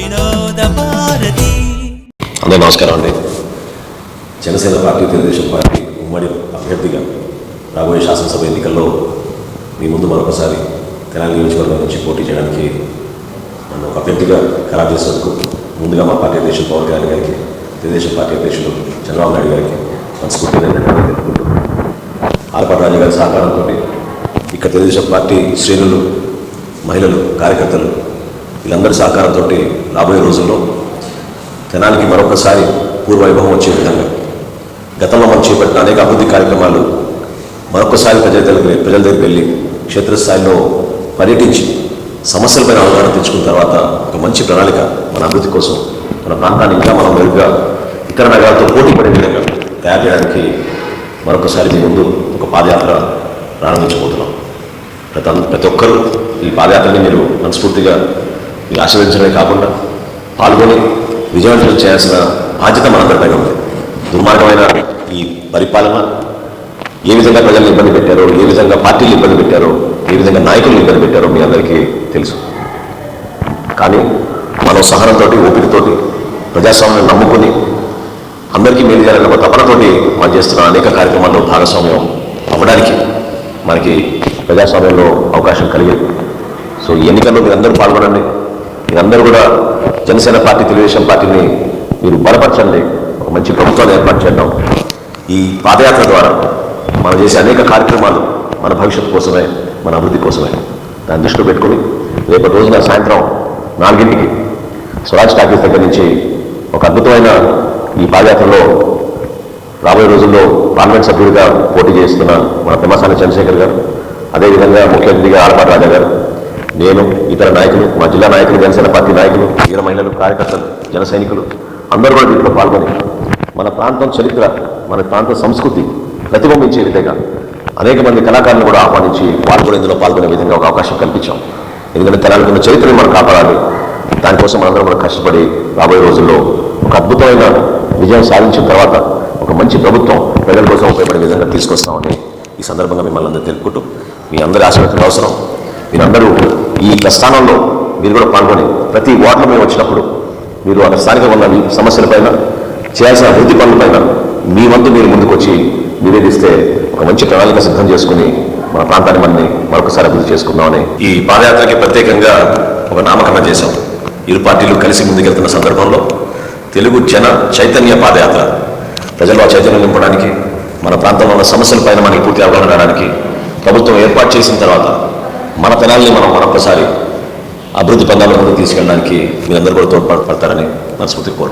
వినోద భారతి. అందరూ నమస్కారం అండి. జనసేన పార్టీ తెలుగుదేశం పార్టీ ఉమ్మడి అభ్యర్థిగా రాబోయే శాసనసభ ఎన్నికల్లో మీ ముందు మరొకసారి తెలంగాణ నియోజకవర్గం నుంచి పోటీ చేయడానికి నన్ను ఒక అభ్యర్థిగా ఖరారు చేసినందుకు ముందుగా మా పార్టీ అధ్యక్షులు పవన్ కళ్యాణ్ గారికి తెలుగుదేశం పార్టీ అధ్యక్షులు చంద్రబాబు నాయుడు గారికి మనస్ఫూర్తిగా ధన్యవాదాలు. తెలుపుకుంటూ ఆలపాటి గారి సహకారంతో ఇక్కడ తెలుగుదేశం పార్టీ శ్రేణులు మహిళలు కార్యకర్తలు వీళ్ళందరి సహకారంతో రాబోయే రోజుల్లో జనానికి మరొకసారి పూర్వవైభవం వచ్చే విధంగా గతంలో మనం చేపట్టిన అనేక అభివృద్ధి కార్యక్రమాలు మరొకసారి ప్రజల దగ్గర ప్రజల దగ్గరికి వెళ్ళి క్షేత్రస్థాయిలో పర్యటించి సమస్యలపైన అవగాహన తెచ్చుకున్న తర్వాత ఒక మంచి ప్రణాళిక మన అభివృద్ధి కోసం మన ప్రాంతాన్ని ఇంకా మనం మెరుగ్గా ఇతర నగరాలతో పోటీ పడే విధంగా తయారు చేయడానికి మరొకసారి మీ ముందు ఒక పాదయాత్ర ప్రారంభించబోతున్నాం. ప్రతి ప్రతి ఒక్కరూ ఈ పాదయాత్రని మీరు మనస్ఫూర్తిగా మీరు కాకుండా పాల్గొని విజయవంతం చేయాల్సిన బాధ్యత మనందరిపైన ఉంది. దుర్మార్గమైన ఈ పరిపాలన ఏ విధంగా ప్రజలను ఇబ్బంది పెట్టారో ఏ విధంగా పార్టీలు ఇబ్బంది పెట్టారో ఏ విధంగా నాయకులు ఇబ్బంది పెట్టారో మీ అందరికీ తెలుసు. కానీ మనం సహనంతో ఓపికతోటి ప్రజాస్వామ్యం నమ్ముకుని అందరికీ మేలు చేయాలన్న ఒక తపనతోటి మనం చేస్తున్న అనేక కార్యక్రమాల్లో భాగస్వామ్యం అవ్వడానికి మనకి ప్రజాస్వామ్యంలో అవకాశం కలిగేది. సో ఈ ఎన్నికల్లో అందరూ పాల్గొనండి. మీరందరూ కూడా జనసేన పార్టీ తెలుగుదేశం పార్టీని మీరు బలపరచండి. ఒక మంచి ప్రభుత్వాన్ని ఏర్పాటు చేద్దాం. ఈ పాదయాత్ర ద్వారా మనం చేసే అనేక కార్యక్రమాలు మన భవిష్యత్తు కోసమే మన అభివృద్ధి కోసమే. దాన్ని దృష్టిలో పెట్టుకుని రేపటి రోజున సాయంత్రం నాలుగింటికి స్వరాజ్ టాకీస్ దగ్గర నుంచి ఒక అద్భుతమైన ఈ పాదయాత్రలో రాబోయే రోజుల్లో పార్లమెంట్ సభ్యుడిగా పోటీ చేస్తున్న మన పెమ్మసాని చంద్రశేఖర్ గారు అదేవిధంగా ముఖ్య అతిథిగా ఆడపాటి రాజా గారు నేను ఇతర నాయకులు మా జిల్లా నాయకులు జనసేన పార్టీ నాయకులు వీర మహిళలు కార్యకర్తలు జన సైనికులు అందరూ కూడా దీంట్లో పాల్గొని మన ప్రాంతం చరిత్ర మన ప్రాంత సంస్కృతి ప్రతిబింబించే విధంగా అనేక మంది కళాకారులను కూడా ఆహ్వానించి పాల్గొనే ఇందులో పాల్గొనే విధంగా ఒక అవకాశం కల్పించాం. ఎందుకంటే తెలంగాణ చరిత్రను మనం కాపాడాలి. దానికోసం మనందరం కూడా కష్టపడి రాబోయే రోజుల్లో ఒక అద్భుతమైన విజయం సాధించిన తర్వాత ఒక మంచి ప్రభుత్వం ప్రజల కోసం ఉపయోగపడే విధంగా తీసుకొస్తామని ఈ సందర్భంగా మిమ్మల్ని అందరూ తెలుపుకుంటూ మీ అందరి ఆశీర్వదం అవసరం. మీరందరూ ఈ ప్రస్థానంలో మీరు కూడా పాల్గొని ప్రతి వార్డులో మేము వచ్చినప్పుడు మీరు అక్కడ స్థానికంగా ఉన్న మీ సమస్యలపైన చేయాల్సిన అభివృద్ధి పనులపైన మీ వంతు మీరు ముందుకు వచ్చి నివేదిస్తే ఒక మంచి ప్రణాళిక సిద్ధం చేసుకుని మన ప్రాంతాన్ని మనని మరొకసారి అభివృద్ధి చేసుకుందామని ఈ పాదయాత్రకి ప్రత్యేకంగా ఒక నామకరణం చేశాం. ఇరు పార్టీలు కలిసి ముందుకెళ్తున్న సందర్భంలో తెలుగు జన చైతన్య పాదయాత్ర. ప్రజలు ఆ చైతన్యం నింపడానికి మన ప్రాంతంలో ఉన్న సమస్యలపైన మనకి పూర్తి అవగాహన రావడానికి ప్రభుత్వం ఏర్పాటు చేసిన తర్వాత మన తెనాల్ని మనం మరొకసారి అభివృద్ధి పొందాలని తీసుకెళ్ళడానికి మీరందరూ కూడా తోడ్పడతారని మనస్ఫూర్తి కోరు